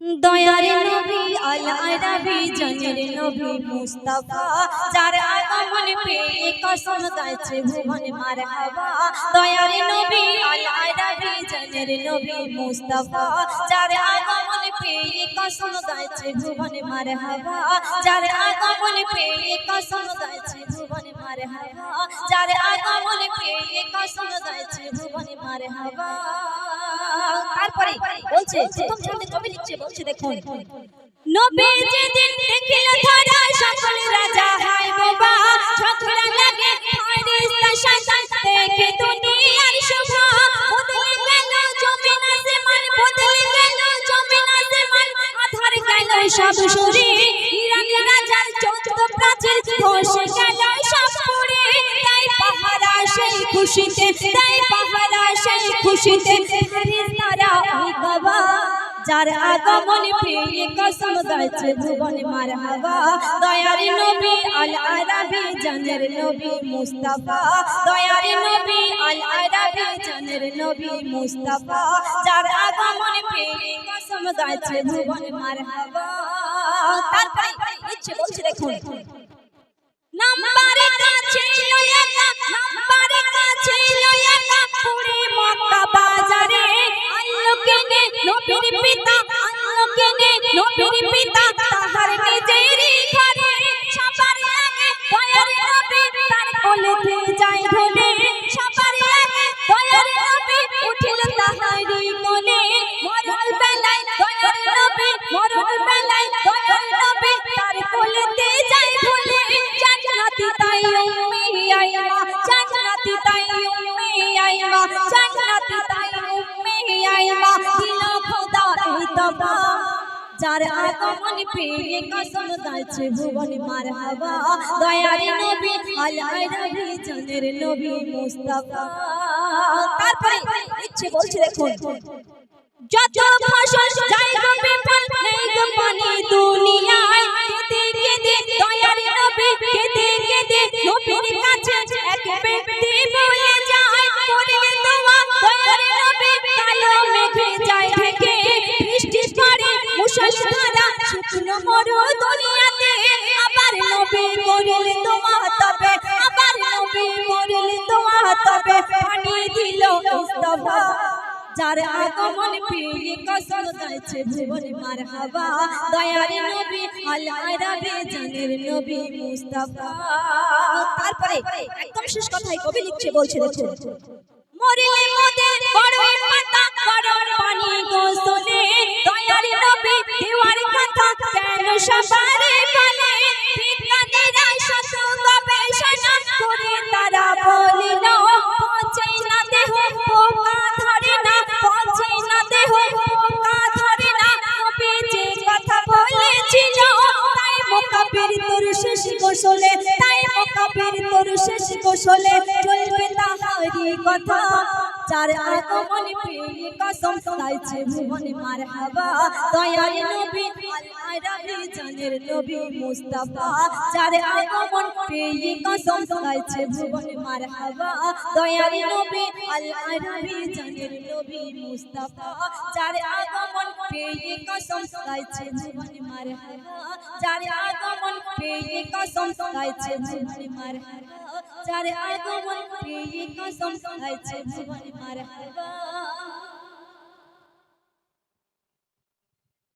দয়ার নবী আল আরাবি জনের নবী মুস্তাফা। যার আগমন পেয়ে কসম গাইছে ভুবন মারহাবা। দয়ার নবী আল আরাবি জনের নবী মুস্তাফা। যার আগমন পেয়ে কসম গাইছে ভুবন মারহাবা। যার আগমন পেয়ে কসম গাইছে ভুবন মারহাবা। যার আগমন পেয়ে কসম গাইছে ভুবন মারহাবা। তারপরে বলছে, প্রথম ছন্দে কবি লিখছে, বলছে, দেখুন। নবী যেদিন দেখিল ধরা, সকল রাজা হায় বাবা। ঝগড়া লাগে ফেরেশতা শাসন দেখে দুনিয়ার শোভা? বদলে গেল জমিন আসমান, বদলে গেল জমিন আসমান। আধার গেল সব সুরে, ইরানি রাজার চৌদ্দ প্রাচীর ধস গেল সব পুরে তাই পাহারা সেই খুশিতে, তাই পাহারা সেই খুশিতে। যার আগমন পেয়ে কসম গাইছে ভুবন মারহাবা দয়ার নবী আল আরাবি জানের নবী মুস্তাফা। দয়ার নবী আল আরাবি জানের নবী মুস্তাফা। যার আগমন পেয়ে কসম গাইছে ভুবন মারহাবা তারপরে ইচ্ছে বলছে দেখুন। নাম্বারে কাছে কোলেতে যায় ঢলে সবার আগে দয়ার নবী উঠিল তাহারই কোলে মরণ বেলায় দয়ার নবী মরণ বেলায় দয়ার নবী তার কোলেতে যায় ঢলে জান্নাতি তাই উম্মি আইমা জান্নাতি তাই উম্মি আইমা জান্নাতি তাই উম্মি আইমা। দিল খোদা এই তবা যার আগমন পেয়ে কসম গাইছে ভুবন মারহাবা। দয়ার নবী আলাই রবি চন্দ্রের নবী মুস্তাফা। তারপরে ইচ্ছে বলছে দেখুন যত ফসল যাই পড়ে মুষলধারা শুকনো যার আগমন পেয়ে কসম গাইছে ভুবন মারহাবা। দয়ার নবী, আল্লাহ রাবে জানের নবী মুস্তাফা। তারপরে একদম শেষ কথাই কবি লিখছে, বলছে দেখুন মরিলে মোদের গোসলে, তাই মকাবির তোর শেষ কুশলে চলবে তাহারি কথা। যার আগমন পেয়ে কসম গাইছে ভুবন মারহাবা দয়ার নবী রাবি জানের নবী মুস্তাফা, যার আগমন পেয়ে কসম গাইছে ভুবন মারহাবা। দয়ার নবী আল্লাহ রাবি জানের নবী মুস্তাফা, যার আগমন পেয়ে কসম মারহাবা।